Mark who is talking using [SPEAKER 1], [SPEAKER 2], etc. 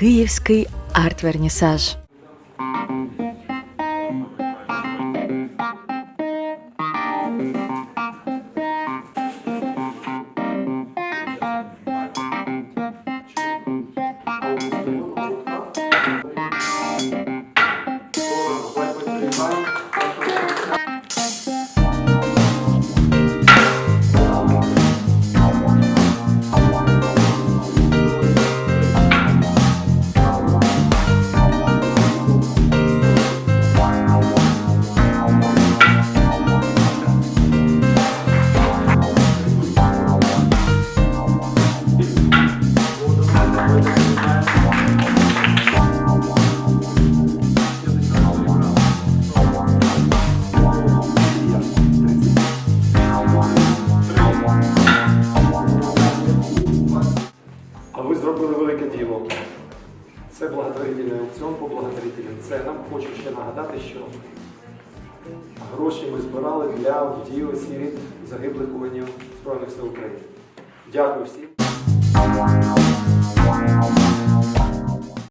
[SPEAKER 1] Київський арт-вернісаж.
[SPEAKER 2] Зробили велике діло. Це благотворительний аукціон по благотворительним Це нам хочу ще нагадати, що гроші ми збирали для вділ сиріт загиблих воїнів Збройних сил України. Дякую всім.